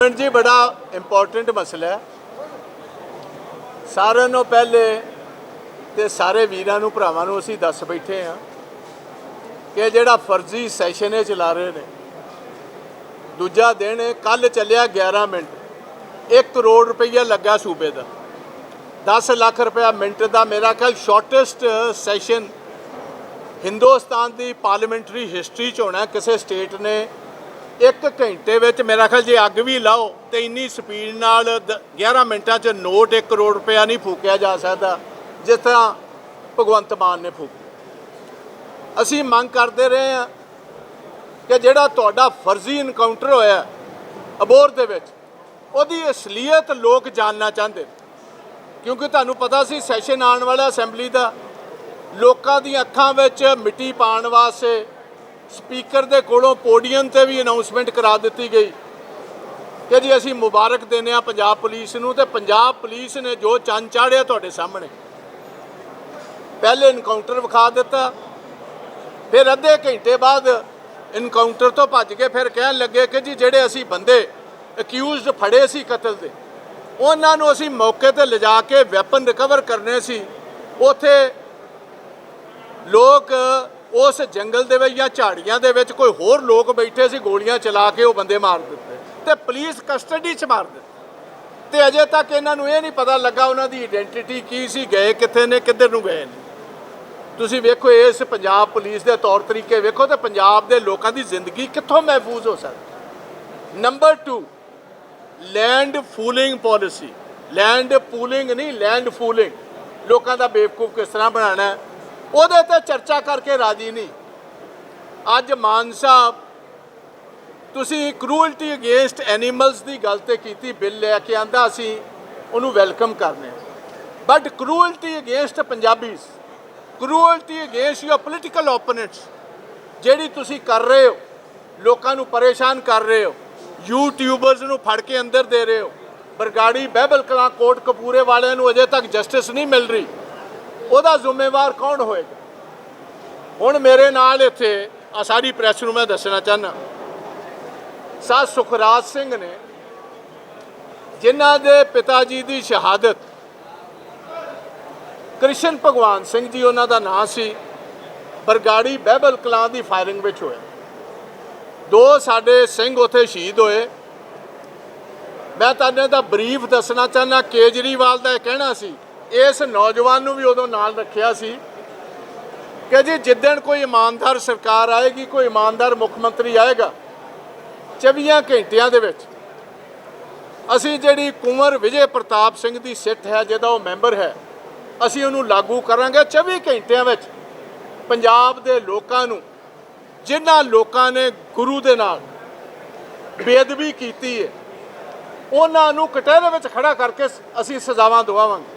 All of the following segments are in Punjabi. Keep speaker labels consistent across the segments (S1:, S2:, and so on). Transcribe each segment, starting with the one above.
S1: ਮੈਡਮ ਜੀ, ਬੜਾ ਇੰਪੋਰਟੈਂਟ ਮਸਲਾ ਹੈ। ਸਾਰਿਆਂ ਨੂੰ ਪਹਿਲੇ ਤੇ ਸਾਰੇ ਵੀਰਾਂ ਨੂੰ, ਭਰਾਵਾਂ ਨੂੰ ਅਸੀਂ ਦੱਸ ਬੈਠੇ ਹਾਂ ਕਿ ਜਿਹੜਾ ਫਰਜ਼ੀ ਸੈਸ਼ਨ ਇਹ ਚਲਾ ਰਹੇ ਨੇ, ਦੂਜਾ ਦਿਨ ਕੱਲ ਚੱਲਿਆ 11 ਮਿੰਟ। 1 ਕਰੋੜ ਰੁਪਈਆ ਲੱਗਾ ਸੂਬੇ ਦਾ। 10 ਲੱਖ ਰੁਪਇਆ ਮਿੰਟ ਦਾ ਮੇਰਾ ਖਿਆਲ ਸ਼ਾਰਟੈਸਟ ਸੈਸ਼ਨ ਹਿੰਦੁਸਤਾਨ ਦੀ ਪਾਰਲੀਮੈਂਟਰੀ ਹਿਸਟਰੀ ਚ ਹੋਣਾ ਕਿਸੇ ਸਟੇਟ ਨੇ ਇੱਕ ਘੰਟੇ ਵਿੱਚ ਮੇਰਾ ਖਿਆਲ ਜੇ ਅੱਗ ਵੀ ਲਾਓ ਤੇ ਇੰਨੀ ਸਪੀਡ ਨਾਲ ਦ- 11 ਮਿੰਟਾਂ 'ਚ ਨੋਟ 1 ਕਰੋੜ ਰੁਪਇਆ ਨਹੀਂ ਫੂਕਿਆ ਜਾ ਸਕਦਾ, ਜਿਸ ਤਰ੍ਹਾਂ ਭਗਵੰਤ ਮਾਨ ਨੇ ਫੂਕਿਆ। ਅਸੀਂ ਮੰਗ ਕਰਦੇ ਰਹੇ ਹਾਂ ਕਿ ਜਿਹੜਾ ਤੁਹਾਡਾ ਫਰਜ਼ੀ ਇਨਕਾਊਂਟਰ ਹੋਇਆ ਅਬੋਰ ਦੇ ਵਿੱਚ, ਉਹਦੀ ਅਸਲੀਅਤ ਲੋਕ ਜਾਣਨਾ ਚਾਹੁੰਦੇ ਕਿਉਂਕਿ ਤੁਹਾਨੂੰ ਪਤਾ ਸੀ ਸੈਸ਼ਨ ਆਉਣ ਵਾਲਾ ਅਸੈਂਬਲੀ ਦਾ, ਲੋਕਾਂ ਦੀਆਂ ਅੱਖਾਂ ਵਿੱਚ ਮਿੱਟੀ ਪਾਉਣ ਵਾਸਤੇ ਸਪੀਕਰ ਦੇ ਕੋਲੋਂ ਪੋਡੀਅਮ ਤੇ ਵੀ ਅਨਾਉਂਸਮੈਂਟ ਕਰਾ ਦਿੱਤੀ ਗਈ ਕਿ ਜੀ ਅਸੀਂ ਮੁਬਾਰਕ ਦਿੰਦੇ ਹਾਂ ਪੰਜਾਬ ਪੁਲਿਸ ਨੂੰ ਤੇ ਪੰਜਾਬ ਪੁਲਿਸ ਨੇ ਜੋ ਚੰਨ ਚਾੜਿਆ ਤੁਹਾਡੇ ਸਾਹਮਣੇ। ਪਹਿਲੇ ਇਨਕਾਊਂਟਰ ਵਿਖਾ ਦਿੱਤਾ, ਫਿਰ ਅੱਧੇ ਘੰਟੇ ਬਾਅਦ ਇਨਕਾਊਂਟਰ ਤੋਂ ਭੱਜ ਕੇ ਫਿਰ ਕਹਿਣ ਲੱਗੇ ਕਿ ਜੀ ਜਿਹੜੇ ਅਸੀਂ ਬੰਦੇ ਅਕਿਊਜ਼ਡ ਫੜੇ ਸੀ ਕਤਲ ਦੇ, ਉਹਨਾਂ ਨੂੰ ਅਸੀਂ ਮੌਕੇ ਤੇ ਲਿਜਾ ਕੇ ਵੈਪਨ ਰਿਕਵਰ ਕਰਨੇ ਸੀ। ਉਥੇ ਲੋਕ ਉਸ ਜੰਗਲ ਦੇ ਵਿੱਚ ਜਾਂ ਝਾੜੀਆਂ ਦੇ ਵਿੱਚ ਕੋਈ ਹੋਰ ਲੋਕ ਬੈਠੇ ਸੀ, ਗੋਲੀਆਂ ਚਲਾ ਕੇ ਉਹ ਬੰਦੇ ਮਾਰ ਦਿੱਤੇ ਤੇ ਪੁਲਿਸ ਕਸਟਡੀ 'ਚ ਮਾਰ ਦਿੱਤੇ। ਤੇ ਅਜੇ ਤੱਕ ਇਹਨਾਂ ਨੂੰ ਇਹ ਨਹੀਂ ਪਤਾ ਲੱਗਾ ਉਹਨਾਂ ਦੀ ਆਇਡੈਂਟੀਟੀ ਕੀ ਸੀ, ਗਏ ਕਿੱਥੇ ਨੇ, ਕਿੱਧਰ ਨੂੰ ਗਏ ਨੇ। ਤੁਸੀਂ ਵੇਖੋ ਇਸ ਪੰਜਾਬ ਪੁਲਿਸ ਦੇ ਤੌਰ ਤਰੀਕੇ, ਵੇਖੋ ਤੇ ਪੰਜਾਬ ਦੇ ਲੋਕਾਂ ਦੀ ਜ਼ਿੰਦਗੀ ਕਿੱਥੋਂ ਮਹਿਫੂਜ਼ ਹੋ ਸਕਦੀ। Number 2 land fooling policy land pooling ਨਹੀਂ ਲੈਂਡ ਫੂਲਿੰਗ ਲੋਕਾਂ ਦਾ ਬੇਵਕੂਫ ਕਿਸ ਤਰ੍ਹਾਂ ਬਣਾਉਣਾ ਉਹਦੇ ਤੇ ਚਰਚਾ ਕਰਕੇ ਰਾਜੀ ਨਹੀਂ। ਅੱਜ ਮਾਨ ਸਾਹਿਬ, ਤੁਸੀਂ ਕਰੂਅਲਟੀ ਅਗੇਂਸਟ ਐਨੀਮਲਸ ਦੀ ਗੱਲ ਤੇ ਕੀਤੀ, ਬਿੱਲ ਲੈ ਕੇ ਆਂਦਾ ਅਸੀਂ ਉਹਨੂੰ ਵੈਲਕਮ ਕਰਨੇ। But cruelty against Punjabis cruelty against your political opponents ਜਿਹੜੀ ਤੁਸੀਂ ਕਰ ਰਹੇ ਹੋ, ਲੋਕਾਂ ਨੂੰ ਪਰੇਸ਼ਾਨ ਕਰ ਰਹੇ ਹੋ ਯੂਟਿਊਬਰਸ ਨੂੰ ਫੜ ਕੇ ਅੰਦਰ ਦੇ ਰਹੇ ਹੋ, ਬਰਗਾੜੀ ਬਹਿਬਲ ਕਲਾਂ ਕੋਟ ਕਪੂਰੇ ਵਾਲਿਆਂ ਨੂੰ ਅਜੇ ਤੱਕ ਜਸਟਿਸ ਨਹੀਂ ਮਿਲ ਰਹੀ। ਉਹਦਾ ਜ਼ਿੰਮੇਵਾਰ ਕੌਣ ਹੋਏਗਾ? ਹੁਣ ਮੇਰੇ ਨਾਲ ਇੱਥੇ ਆ ਸਾਰੀ ਪ੍ਰੈਸ ਨੂੰ ਮੈਂ ਦੱਸਣਾ ਚਾਹਨਾ ਸਾ ਸੁਖਰਾਜ ਸਿੰਘ ਨੇ ਜਿਨ੍ਹਾਂ ਦੇ ਪਿਤਾ ਜੀ ਦੀ ਸ਼ਹਾਦਤ ਕ੍ਰਿਸ਼ਨ ਭਗਵਾਨ ਸਿੰਘ ਜੀ ਉਹਨਾਂ ਦਾ ਨਾਂ ਸੀ, ਬਰਗਾੜੀ ਬਹਿਬਲ ਕਲਾਂ ਦੀ ਫਾਇਰਿੰਗ ਵਿੱਚ ਹੋਇਆ। ਦੋ ਸਾਡੇ ਸਿੰਘ ਉੱਥੇ ਸ਼ਹੀਦ ਹੋਏ। ਮੈਂ ਤੁਹਾਨੂੰ ਦਾ ਬਰੀਫ ਦੱਸਣਾ ਚਾਹੁੰਦਾ, ਕੇਜਰੀਵਾਲ ਦਾ ਇਹ ਕਹਿਣਾ ਸੀ ਇਸ ਨੌਜਵਾਨ ਨੂੰ ਵੀ ਉਦੋਂ ਨਾਲ ਰੱਖਿਆ ਸੀ ਕਿ ਜੀ ਜਿੱਦਣ ਕੋਈ ਇਮਾਨਦਾਰ ਸਰਕਾਰ ਆਏਗੀ, ਕੋਈ ਇਮਾਨਦਾਰ ਮੁੱਖ ਮੰਤਰੀ ਆਏਗਾ 24 ਘੰਟਿਆਂ ਦੇ ਵਿੱਚ ਅਸੀਂ ਜਿਹੜੀ ਕੁੰਵਰ ਵਿਜੇ ਪ੍ਰਤਾਪ ਸਿੰਘ ਦੀ ਸਿੱਟ ਹੈ, ਜਿਹਦਾ ਉਹ ਮੈਂਬਰ ਹੈ, ਅਸੀਂ ਉਹਨੂੰ ਲਾਗੂ ਕਰਾਂਗੇ 24 ਘੰਟਿਆਂ ਵਿੱਚ ਪੰਜਾਬ ਦੇ ਲੋਕਾਂ ਨੂੰ, ਜਿਨ੍ਹਾਂ ਲੋਕਾਂ ਨੇ ਗੁਰੂ ਦੇ ਨਾਲ ਬੇਅਦਬੀ ਕੀਤੀ ਹੈ ਉਹਨਾਂ ਨੂੰ ਕਟਹਿਰੇ ਵਿੱਚ ਖੜਾ ਕਰਕੇ ਅਸੀਂ ਸਜ਼ਾਵਾਂ ਦਵਾਵਾਂਗੇ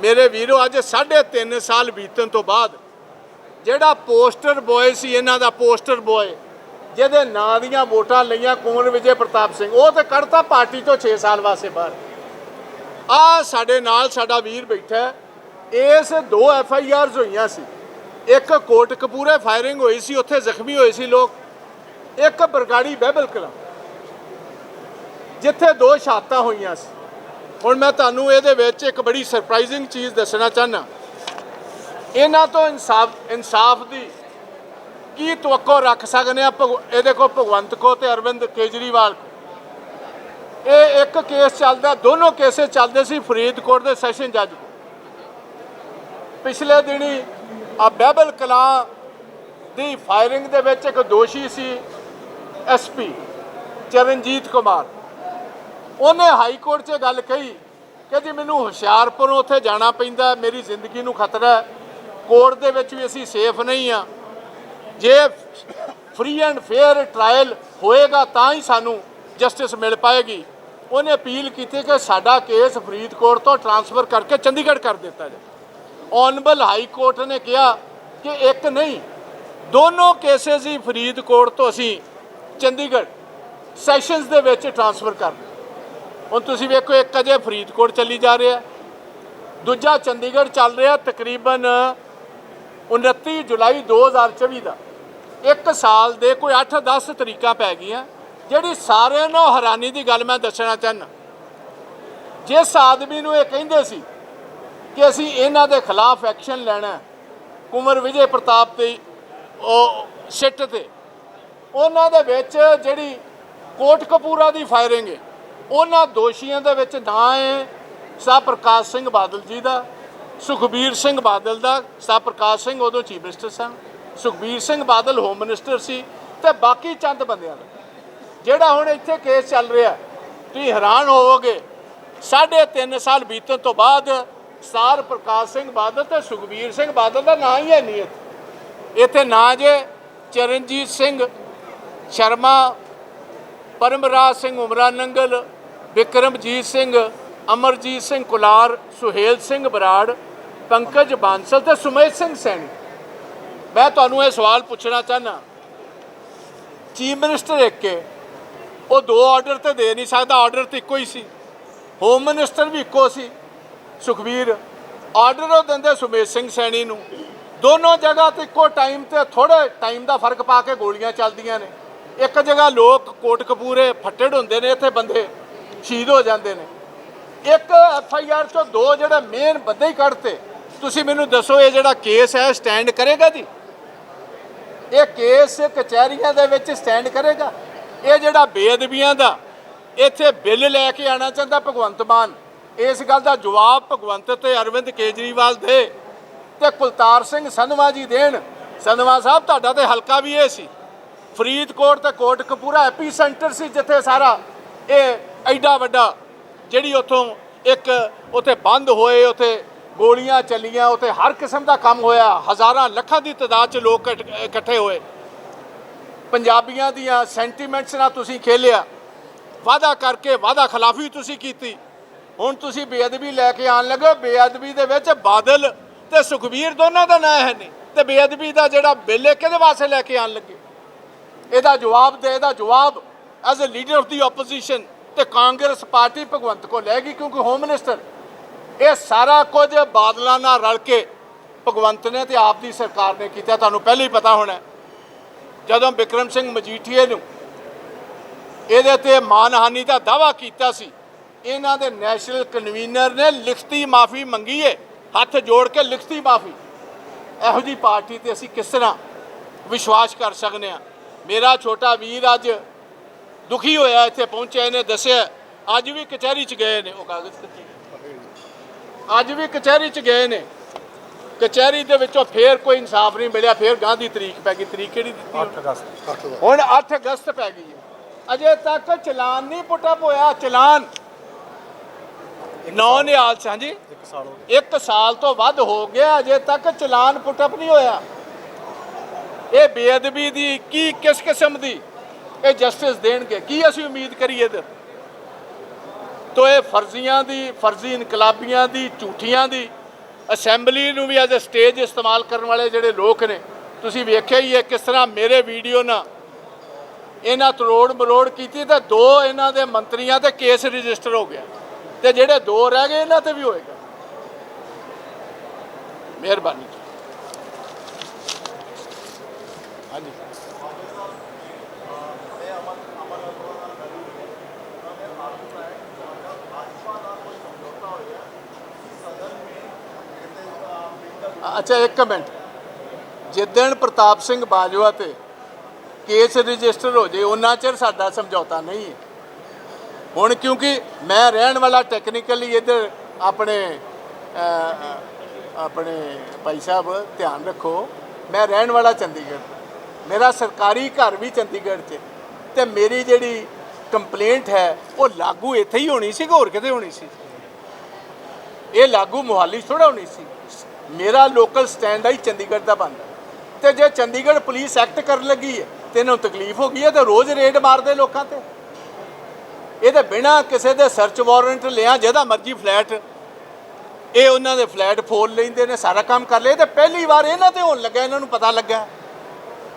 S1: ਮੇਰੇ ਵੀਰੋ, ਅੱਜ 3.5 ਸਾਲ ਬੀਤਣ ਤੋਂ ਬਾਅਦ ਜਿਹੜਾ ਪੋਸਟਰ ਬੋਏ ਸੀ, ਇਹਨਾਂ ਦਾ ਪੋਸਟਰ ਬੋਏ, ਜਿਹਦੇ ਨਾਂ ਦੀਆਂ ਵੋਟਾਂ ਲਈਆਂ ਕੁੰਵਰ ਵਿਜੇ ਪ੍ਰਤਾਪ ਸਿੰਘ। ਉਹ ਤੇ ਕੱਢਤਾ ਪਾਰਟੀ ਤੋਂ 6 ਸਾਲ ਵਾਸਤੇ ਬਾਹਰ ਆ ਸਾਡੇ ਨਾਲ ਸਾਡਾ ਵੀਰ ਬੈਠਾ ਇਸ ਦੋ ਐਫ ਆਈ ਆਰਜ਼ ਹੋਈਆਂ ਸੀ। ਇੱਕ ਕੋਟ ਕਪੂਰੇ ਫਾਇਰਿੰਗ ਹੋਈ ਸੀ, ਉੱਥੇ ਜ਼ਖਮੀ ਹੋਏ ਸੀ ਲੋਕ। ਇੱਕ ਬਰਗਾੜੀ ਬਹਿਬਲ ਕਲਾਂ, ਜਿੱਥੇ ਦੋ ਸ਼ਹਾਦਤਾਂ ਹੋਈਆਂ ਸੀ। ਹੁਣ ਮੈਂ ਤੁਹਾਨੂੰ ਇਹਦੇ ਵਿੱਚ ਇੱਕ ਬੜੀ ਸਰਪ੍ਰਾਈਜ਼ਿੰਗ ਚੀਜ਼ ਦੱਸਣਾ ਚਾਹਨਾ ਇਹਨਾਂ ਤੋਂ ਇਨਸਾਫ ਇਨਸਾਫ ਦੀ ਕੀ ਤਵੱਕੋ ਰੱਖ ਸਕਦੇ ਆ ਭਗਵ- ਇਹਦੇ ਕੋ ਭਗਵੰਤ ਕੋ ਤੇ ਅਰਵਿੰਦ ਕੇਜਰੀਵਾਲ ਕੋ ਇਹ ਇੱਕ ਕੇਸ ਚੱਲਦਾ, ਦੋਨੋਂ ਕੇਸੇ ਚੱਲਦੇ ਸੀ ਫਰੀਦਕੋਟ ਦੇ ਸੈਸ਼ਨ ਜੱਜ ਕੋਲ। ਪਿਛਲੇ ਦਿਨੀ ਆ ਬਹਿਬਲ ਕਲਾਂ ਦੀ ਫਾਇਰਿੰਗ ਦੇ ਵਿੱਚ ਇੱਕ ਦੋਸ਼ੀ ਸੀ ਐਸਪੀ ਚਰਨਜੀਤ ਕੁਮਾਰ। ਉਹਨੇ ਹਾਈ ਕੋਰਟ 'ਚ ਗੱਲ ਕਹੀ ਕਿ ਜੀ ਮੈਨੂੰ ਹੁਸ਼ਿਆਰਪੁਰ ਉੱਥੇ ਜਾਣਾ ਪੈਂਦਾ ਮੇਰੀ ਜ਼ਿੰਦਗੀ ਨੂੰ ਖਤਰਾ ਹੈ। ਕੋਰਟ ਦੇ ਵਿੱਚ ਵੀ ਅਸੀਂ ਸੇਫ ਨਹੀਂ ਆ ਜੇ ਫ੍ਰੀ ਐਂਡ ਫੇਅਰ ਟ੍ਰਾਇਲ ਹੋਏਗਾ ਤਾਂ ਹੀ ਸਾਨੂੰ ਜਸਟਿਸ ਮਿਲ ਪਾਏਗੀ। ਉਹਨੇ ਅਪੀਲ ਕੀਤੀ ਕਿ ਸਾਡਾ ਕੇਸ ਫਰੀਦਕੋਟ ਤੋਂ ਟਰਾਂਸਫਰ ਕਰਕੇ ਚੰਡੀਗੜ੍ਹ ਕਰ ਦਿੱਤਾ ਜਾਵੇ। ਔਨਬਲ ਹਾਈ ਕੋਰਟ ਨੇ ਕਿਹਾ ਕਿ ਇੱਕ ਨਹੀਂ, ਦੋਨੋਂ ਕੇਸਿਸ ਹੀ ਫਰੀਦਕੋਟ ਤੋਂ ਅਸੀਂ ਚੰਡੀਗੜ੍ਹ ਸੈਸ਼ਨਸ ਦੇ ਵਿੱਚ ਟਰਾਂਸਫਰ ਕਰ ਹੁਣ ਤੁਸੀਂ ਵੇਖੋ ਇੱਕ ਅਜੇ ਫਰੀਦਕੋਟ ਚੱਲੀ ਜਾ ਰਿਹਾ। ਦੂਜਾ ਚੰਡੀਗੜ੍ਹ ਚੱਲ ਰਿਹਾ ਤਕਰੀਬਨ 29 ਜੁਲਾਈ 2024 ਦਾ। ਇੱਕ ਸਾਲ ਦੇ ਕੋਈ 8-10 ਤਰੀਕਾਂ ਪੈ ਗਈਆਂ ਜਿਹੜੀ ਸਾਰਿਆਂ ਨੂੰ ਹੈਰਾਨੀ ਦੀ ਗੱਲ ਮੈਂ ਦੱਸਣਾ ਚਾਹੁੰਦਾ। ਜਿਸ ਆਦਮੀ ਨੂੰ ਇਹ ਕਹਿੰਦੇ ਸੀ ਕਿ ਅਸੀਂ ਇਹਨਾਂ ਦੇ ਖਿਲਾਫ ਐਕਸ਼ਨ ਲੈਣਾ ਹੈ, ਕੁੰਵਰ ਵਿਜੇ ਪ੍ਰਤਾਪ ਤੇ ਉਹ ਸਿੱਟ ਤੇ ਉਹਨਾਂ ਦੇ ਵਿੱਚ ਜਿਹੜੀ ਕੋਟਕਪੂਰਾ ਦੀ ਫਾਇਰਿੰਗ ਹੈ ਉਹਨਾਂ ਦੋਸ਼ੀਆਂ ਦੇ ਵਿੱਚ ਨਾਂ ਹੈ ਸਾਹ ਪ੍ਰਕਾਸ਼ ਸਿੰਘ ਬਾਦਲ ਜੀ ਦਾ, ਸੁਖਬੀਰ ਸਿੰਘ ਬਾਦਲ ਦਾ ਸਾਹ ਪ੍ਰਕਾਸ਼ ਸਿੰਘ ਉਦੋਂ ਚੀਫ ਮਿਨਿਸਟਰ ਸਨ, ਸੁਖਬੀਰ ਸਿੰਘ ਬਾਦਲ ਹੋਮ ਮਿਨਿਸਟਰ ਸੀ ਤੇ ਬਾਕੀ ਚੰਦ ਬੰਦਿਆਂ ਦਾ। ਜਿਹੜਾ ਹੁਣ ਇੱਥੇ ਕੇਸ ਚੱਲ ਰਿਹਾ, ਤੁਸੀਂ ਹੈਰਾਨ ਹੋਵੋਗੇ, ਸਾਢੇ ਤਿੰਨ ਸਾਲ ਬੀਤਣ ਤੋਂ ਬਾਅਦ ਸਾਰ ਪ੍ਰਕਾਸ਼ ਸਿੰਘ ਬਾਦਲ ਤੇ ਸੁਖਬੀਰ ਸਿੰਘ ਬਾਦਲ ਦਾ ਨਾਂ ਹੀ ਹੈ ਨਹੀਂ ਇੱਥੇ। ਇੱਥੇ ਨਾਂ ਜੇ ਚਰਨਜੀਤ ਸਿੰਘ ਸ਼ਰਮਾ, ਪਰਮਰਾਜ ਸਿੰਘ ਉਮਰਾ ਨੰਗਲ ਵਿਕਰਮਜੀਤ ਸਿੰਘ, ਅਮਰਜੀਤ ਸਿੰਘ ਕੁਲਾਰ, ਸੁਹੇਲ ਸਿੰਘ ਬਰਾੜ, ਪੰਕਜ ਬਾਂਸਲ ਤੇ ਸੁਮੇਸ਼ ਸਿੰਘ ਸੈਣੀ। ਮੈਂ ਤੁਹਾਨੂੰ ਇਹ ਸਵਾਲ ਪੁੱਛਣਾ ਚਾਹਨਾ ਚੀਫ ਮਿਨਿਸਟਰ ਇੱਕ ਹੈ ਉਹ ਦੋ ਆਰਡਰ ਤੇ ਦੇ ਨਹੀਂ ਸਕਦਾ, ਆਰਡਰ ਤੇ ਇੱਕੋ ਹੀ ਸੀ। ਹੋਮ ਮਿਨਿਸਟਰ ਵੀ ਇੱਕੋ ਸੀ। ਸੁਖਬੀਰ ਆਰਡਰ ਉਹ ਦਿੰਦੇ ਸੁਮੇਸ਼ ਸਿੰਘ ਸੈਣੀ ਨੂੰ। ਦੋਨੋਂ ਜਗ੍ਹਾ ਤੇ ਇੱਕੋ ਟਾਈਮ ਤੇ ਥੋੜੇ ਟਾਈਮ ਦਾ ਫ਼ਰਕ ਪਾ ਕੇ ਗੋਲੀਆਂ ਚੱਲਦੀਆਂ ਨੇ। ਇੱਕ ਜਗ੍ਹਾ ਲੋਕ ਕੋਟ ਕੋਟਕਪੂਰੇ ਫੱਟੜ ਹੁੰਦੇ ਨੇ ਇੱਥੇ ਬੰਦੇ। ਸ਼ਹੀਦ ਹੋ ਜਾਂਦੇ ਨੇ। ਇੱਕ ਐਫ ਆਈ ਆਰ ਚੋਂ ਦੋ ਜਿਹੜੇ ਮੇਨ ਬੰਦੇ ਹੀ ਕੱਢਤੇ। ਤੁਸੀਂ ਮੈਨੂੰ ਦੱਸੋ ਇਹ ਜਿਹੜਾ ਕੇਸ ਹੈ ਸਟੈਂਡ ਕਰੇਗਾ ਜੀ? ਇਹ ਕੇਸ ਕਚਹਿਰੀਆਂ ਦੇ ਵਿੱਚ ਸਟੈਂਡ ਕਰੇਗਾ? ਇਹ ਜਿਹੜਾ ਬੇਅਦਬੀਆਂ ਦਾ, ਇੱਥੇ ਬਿੱਲ ਲੈ ਕੇ ਆਣਾ ਚਾਹੁੰਦਾ ਭਗਵੰਤ ਮਾਨ। ਇਸ ਗੱਲ ਦਾ ਜਵਾਬ ਭਗਵੰਤ ਤੇ ਅਰਵਿੰਦ ਕੇਜਰੀਵਾਲ ਦੇ ਤੇ ਕੁਲਤਾਰ ਸਿੰਘ ਸੰਧਵਾ ਜੀ ਦੇਣ। ਸੰਧਵਾ ਸਾਹਿਬ, ਤੁਹਾਡਾ ਤੇ ਹਲਕਾ ਵੀ ਇਹ ਸੀ। ਫਰੀਦਕੋਟ ਤੇ ਕੋਟਕਪੂਰਾ ਐਪੀ ਸੈਂਟਰ ਸੀ ਜਿੱਥੇ ਸਾਰਾ ਇਹ ਐਡਾ ਵੱਡਾ, ਜਿਹੜੀ ਉੱਥੋਂ ਇੱਕ ਉੱਥੇ ਬੰਦ ਹੋਏ, ਉੱਥੇ ਗੋਲੀਆਂ ਚੱਲੀਆਂ, ਉੱਥੇ ਹਰ ਕਿਸਮ ਦਾ ਕੰਮ ਹੋਇਆ, ਹਜ਼ਾਰਾਂ ਲੱਖਾਂ ਦੀ ਤਾਦਾਦ 'ਚ ਲੋਕ ਇਕੱਠ- ਇਕੱਠੇ ਹੋਏ। ਪੰਜਾਬੀਆਂ ਦੀਆਂ ਸੈਂਟੀਮੈਂਟਸ ਨਾਲ ਤੁਸੀਂ ਖੇਲਿਆ, ਵਾਅਦਾ ਕਰਕੇ ਵਾਅਦਾ ਖਿਲਾਫੀ ਤੁਸੀਂ ਕੀਤੀ। ਹੁਣ ਤੁਸੀਂ ਬੇਅਦਬੀ ਲੈ ਕੇ ਆਣ ਲੱਗੇ ਬੇਅਦਬੀ ਦੇ ਵਿੱਚ ਬਾਦਲ ਤੇ ਸੁਖਬੀਰ ਦੋਨਾਂ ਦਾ ਨਾਂ ਹੈ ਨਹੀਂ, ਤੇ ਬੇਅਦਬੀ ਦਾ ਜਿਹੜਾ ਬਿੱਲ ਹੈ, ਕਿਹਦੇ ਵਾਸਤੇ ਲੈ ਕੇ ਆਣ ਲੱਗੇ? ਇਹਦਾ ਜਵਾਬ ਦੇ, ਇਹਦਾ ਜਵਾਬ as a leader of the opposition ਤੇ ਕਾਂਗਰਸ ਪਾਰਟੀ ਭਗਵੰਤ ਕੋ ਗਈ ਕਿਉਂਕਿ ਹੋਮ ਮਿਨਿਸਟਰ ਇਹ ਸਾਰਾ ਕੁਝ ਬਾਦਲਾਂ ਨਾਲ ਰਲ ਕੇ ਭਗਵੰਤ ਨੇ ਤੇ ਆਪ ਦੀ ਸਰਕਾਰ ਨੇ ਕੀਤਾ, ਤੁਹਾਨੂੰ ਪਹਿਲਾਂ ਹੀ ਪਤਾ ਹੋਣਾ ਜਦੋਂ ਵਿਕਰਮ ਸਿੰਘ ਮਜੀਠੀਏ ਨੂੰ ਇਹਦੇ ਤੇ ਮਾਨਹਾਨੀ ਦਾ ਦਾਵਾ ਕੀਤਾ ਸੀ, ਇਹਨਾਂ ਦੇ ਨੈਸ਼ਨਲ ਕਨਵੀਨਰ ਨੇ ਲਿਖਤੀ ਮਾਫੀ ਮੰਗੀ ਏ, ਹੱਥ ਜੋੜ ਕੇ ਲਿਖਤੀ ਮਾਫੀ। ਇਹੋ ਜੀ ਪਾਰਟੀ ਤੇ ਅਸੀਂ ਕਿਸ ਤਰ੍ਹਾਂ ਵਿਸ਼ਵਾਸ ਕਰ ਸਕਨੇ ਆ ਮੇਰਾ ਛੋਟਾ ਵੀਰ ਅੱਜ ਦੁਖੀ ਹੋਇਆ ਇੱਥੇ ਪਹੁੰਚਿਆ ਇਹਨੇ ਦੱਸਿਆ ਅੱਜ ਵੀ ਕਚਹਿਰੀ 'ਚ ਗਏ ਨੇ ਉਹ ਕਾਗਜ਼ ਕਿੱਥੇ ਅੱਜ ਵੀ ਕਚਹਿਰੀ 'ਚ ਗਏ ਨੇ। ਕਚਹਿਰੀ ਦੇ ਵਿੱਚੋਂ ਫੇਰ ਕੋਈ ਇਨਸਾਫ ਨਹੀਂ ਮਿਲਿਆ ਫੇਰ ਗਾਂ ਦੀ ਤਰੀਕ ਪੈ ਗਈ। ਤਰੀਕ ਕਿਹੜੀ ਦਿੱਤੀ ਉਹਨੇ?
S2: 8 ਅਗਸਤ।
S1: ਹੁਣ 8 ਅਗਸਤ ਪੈ ਗਈ ਅਜੇ ਤੱਕ ਚਲਾਨ ਨਹੀਂ ਪੁੱਟਾ ਹੋਇਆ ਚਲਾਨ। ਨੌ ਨਿਹਾਲ ਸਾਂ ਜੀ
S2: 1 ਸਾਲ ਹੋ ਗਿਆ।
S1: ਇੱਕ ਸਾਲ ਤੋਂ ਵੱਧ ਹੋ ਗਿਆ ਅਜੇ ਤੱਕ ਚਲਾਨ ਪੁੱਟਅਪ ਨਹੀਂ ਹੋਇਆ। ਇਹ ਬੇਅਦਬੀ ਦੀ ਕੀ ਕਿਸ ਕਿਸਮ ਦੀ? ਇਹ ਜਸਟਿਸ ਦੇਣਗੇ। ਕੀ ਅਸੀਂ ਉਮੀਦ ਕਰੀਏ ਇਹਦੇ? ਤੋ ਇਹ ਫਰਜ਼ੀਆਂ ਦੀ, ਫਰਜ਼ੀ ਇਨਕਲਾਬੀਆਂ ਦੀ, ਝੂਠੀਆਂ ਦੀ, ਅਸੈਂਬਲੀ ਨੂੰ ਵੀ ਐਜ਼ ਅ ਸਟੇਜ ਇਸਤੇਮਾਲ ਕਰਨ ਵਾਲੇ ਜਿਹੜੇ ਲੋਕ ਨੇ, ਤੁਸੀਂ ਵੇਖਿਆ ਹੀ ਹੈ ਕਿਸ ਤਰ੍ਹਾਂ ਮੇਰੇ ਵੀਡੀਓ ਨਾਲ ਇਹਨਾਂ ਤਰੋੜ ਮਰੋੜ ਕੀਤੀ ਤੇ ਦੋ ਇਹਨਾਂ ਦੇ ਮੰਤਰੀਆਂ ਤੇ ਕੇਸ ਰਜਿਸਟਰ ਹੋ ਗਿਆ। ਤੇ ਜਿਹੜੇ ਦੋ ਰਹਿ ਗਏ, ਇਹਨਾਂ ਤੇ ਵੀ ਹੋਏਗਾ। ਮਿਹਰਬਾਨੀ ਹਾਂਜੀ। ਅੱਛਾ, ਇੱਕ ਮਿੰਟ। ਜਿੱਦਣ ਪ੍ਰਤਾਪ ਸਿੰਘ ਬਾਜਵਾ ਤੇ ਕੇਸ ਰਜਿਸਟਰ ਹੋ ਜੇ, ਉਹਨਾਂ ਚਿਰ ਸਾਡਾ ਸਮਝੌਤਾ ਨਹੀਂ ਹੈ। ਹੁਣ ਕਿਉਂਕਿ ਮੈਂ ਰਹਿਣ ਵਾਲਾ ਟੈਕਨੀਕਲੀ ਇੱਧਰ ਆਪਣੇ ਆਪਣੇ ਭਾਈ ਸਾਹਿਬ, ਧਿਆਨ ਰੱਖੋ। ਮੈਂ ਰਹਿਣ ਵਾਲਾ ਚੰਡੀਗੜ੍ਹ। ਮੇਰਾ ਸਰਕਾਰੀ ਘਰ ਵੀ ਚੰਡੀਗੜ੍ਹ 'ਚ ਤੇ ਮੇਰੀ ਜਿਹੜੀ ਕੰਪਲੇਂਟ ਹੈ, ਉਹ ਲਾਗੂ ਇੱਥੇ ਹੀ ਹੋਣੀ ਸੀ ਕਿ ਹੋਰ ਕਿਤੇ ਹੋਣੀ ਸੀ? ਇਹ ਲਾਗੂ ਮੁਹਾਲੀ ਥੋੜਾ ਹੋਣੀ ਸੀ। ਮੇਰਾ ਲੋਕਲ ਸਟੈਂਡ ਆਈ ਚੰਡੀਗੜ੍ਹ ਦਾ ਬੰਦਾ। ਤੇ ਜੇ ਚੰਡੀਗੜ੍ਹ ਪੁਲਿਸ ਐਕਟ ਕਰਨ ਲੱਗੀ ਹੈ ਤੇ ਇਹਨੂੰ ਤਕਲੀਫ ਹੋ ਗਈ ਹੈ ਤੇ ਰੋਜ਼ ਰੇਡ ਮਾਰਦੇ ਲੋਕਾਂ ਤੇ। ਇਹ ਤੇ ਬਿਨਾ ਕਿਸੇ ਦੇ ਸਰਚ ਵਾਰੰਟ ਲਿਆ, ਜਿਹਦਾ ਮਰਜ਼ੀ ਫਲੈਟ ਇਹ ਉਹਨਾਂ ਦੇ ਫਲੈਟ ਫੋਲ ਲੈਂਦੇ ਨੇ, ਸਾਰਾ ਕੰਮ ਕਰ ਲਏ। ਤੇ ਪਹਿਲੀ ਵਾਰ ਇਹਨਾਂ ਤੇ ਹੋਣ ਲੱਗਾ ਇਹਨਾਂ ਨੂੰ ਪਤਾ ਲੱਗਾ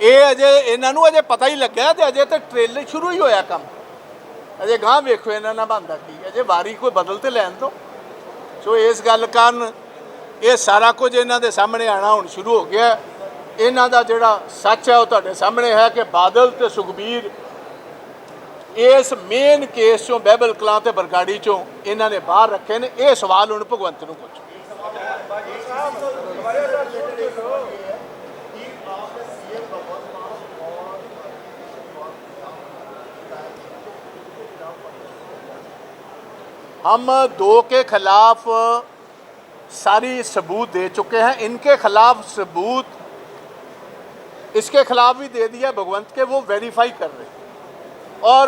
S1: ਇਹ ਅਜੇ ਇਹਨਾਂ ਨੂੰ ਅਜੇ ਪਤਾ ਹੀ ਲੱਗਿਆ ਤੇ ਅਜੇ ਤੇ ਟ੍ਰੇਲਰ ਸ਼ੁਰੂ ਹੀ ਹੋਇਆ ਕੰਮ। ਅਜੇ ਗਾਂ ਵੇਖੋ ਇਹਨਾਂ ਨਾਲ ਬੰਦਾ ਕੀ, ਅਜੇ ਵਾਰੀ ਕੋਈ ਬਦਲ ਤੇ ਲੈਣ ਤੋਂ ਸੋ ਇਸ ਗੱਲ ਕਾਰਨ ਇਹ ਸਾਰਾ ਕੁਝ ਇਹਨਾਂ ਦੇ ਸਾਹਮਣੇ ਆਣਾ ਹੁਣ ਸ਼ੁਰੂ ਹੋ ਗਿਆ। ਇਹਨਾਂ ਦਾ ਜਿਹੜਾ ਸੱਚ ਹੈ ਉਹ ਤੁਹਾਡੇ ਸਾਹਮਣੇ ਹੈ ਕਿ ਬਾਦਲ ਤੇ ਸੁਖਬੀਰ ਇਸ ਮੇਨ ਕੇਸ ਚੋਂ, ਬਹਿਬਲ ਕਲਾਂ ਤੇ ਬਰਗਾੜੀ ਚੋਂ ਇਹਨਾਂ ਨੇ ਬਾਹਰ ਰੱਖੇ ਨੇ। ਇਹ ਸਵਾਲ ਹੁਣ ਭਗਵੰਤ ਨੂੰ ਪੁੱਛੋ। हम दो के खिलाफ सारी सबूत दे चुके हैं। इनके खिलाफ सबूत इसके खिलाफ भी दे दिया भगवंत के वो वेरीफाई कर रहे हैं। और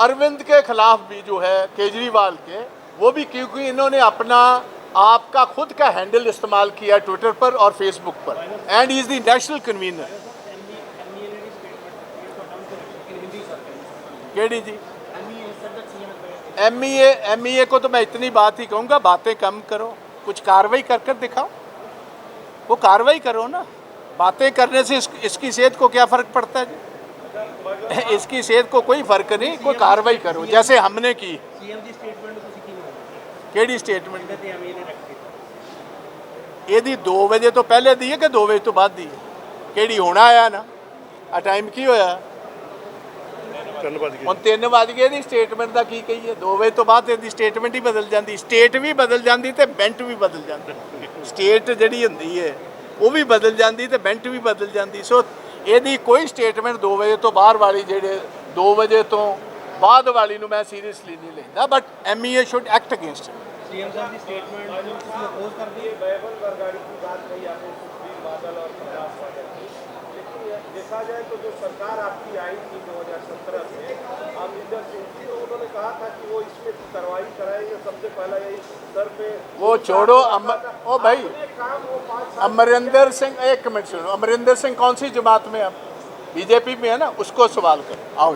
S1: अरविंद के खिलाफ भी जो है केजरीवाल के वो भी क्योंकि इन्होंने अपना आपका खुद का हैंडल इस्तेमाल किया ट्विटर पर और फेसबुक पर। And is the national convener KD ji. M M को तो मैं इतनी बात ही कहूँगा बातें कम करो कुछ कार्रवाई कर कर दिखाओ वो कार्रवाई करो ना बातें करने से इस, इसकी सेहत को क्या फर्क पड़ता है जी इसकी सेहत को कोई फर्क नहीं कोई कार्रवाई करो जैसे हमने की
S2: ਸੀਐਮ ਦੀ ਸਟੇਟਮੈਂਟ ਤੁਸੀਂ ਕਿਵੇਂ ਹੋਵੇ
S1: ਕਿਹੜੀ ਸਟੇਟਮੈਂਟ
S2: ਤੇ ਐਵੇਂ ਨੇ ਰੱਖੀ
S1: ਇਹਦੀ 2 ਵਜੇ ਤੋਂ ਪਹਿਲੇ ਦੀ ਹੈ ਕਿ 2 ਵਜੇ ਤੋਂ ਬਾਅਦ ਦੀ ਹੈ ਕਿਹੜੀ ਹੁਣ ਆਇਆ ਨਾ ਆ ਟਾਈਮ ਕੀ ਹੋਇਆ ਹੁਣ 3 ਵਜ ਗਏ ਦੀ ਸਟੇਟਮੈਂਟ ਦਾ ਕੀ ਕਹੀਏ? 2 ਵਜੇ ਤੋਂ ਬਾਅਦ ਇਹਦੀ ਸਟੇਟਮੈਂਟ ਹੀ ਬਦਲ ਜਾਂਦੀ। ਸਟੇਟ ਵੀ ਬਦਲ ਜਾਂਦੀ ਤੇ ਬੈਂਟ ਵੀ ਬਦਲ ਜਾਂਦੀ। ਸਟੇਟ ਜਿਹੜੀ ਹੁੰਦੀ ਹੈ ਉਹ ਵੀ ਬਦਲ ਜਾਂਦੀ ਤੇ ਬੈਂਟ ਵੀ ਬਦਲ ਜਾਂਦੀ। ਸੋ ਇਹਦੀ ਕੋਈ ਸਟੇਟਮੈਂਟ 2 ਵਜੇ ਤੋਂ ਬਾਹਰ ਵਾਲੀ ਜਿਹੜੇ 2 ਵਜੇ ਤੋਂ ਬਾਅਦ ਵਾਲੀ ਨੂੰ ਮੈਂ ਸੀਰੀਅਸਲੀ ਨਹੀਂ ਲੈਂਦਾ but MEA should act against
S2: CM sahib the statement ਨੂੰ ਤੁਸੀਂ ਅਪੋਜ਼ ਕਰਦੇ ਹੋ?
S3: ਬਾਈਬਲ ਵਰਗਾੜੀ ਦੀ ਬਾਤ ਕਹੀ ਆਪਨੇ ਸੁਖਬੀਰ ਬਾਦਲ ਔਰ ਪ੍ਰਕਾਸ਼ ਬਾਦਲ। देखा जाए तो जो सरकार आपकी आई थी 2017 से अमरिंदर सिंह की तो उन्होंने कहा था कि वो इसमें कार्रवाई कराएँगे। सबसे पहला यही सर पे
S1: वो छोड़ो अमर ओ भाई अमरिंदर सिंह एक मिनट सुनो अमरिंदर सिंह कौन सी जमात में अब बीजेपी में है ना उसको सवाल करो। आओ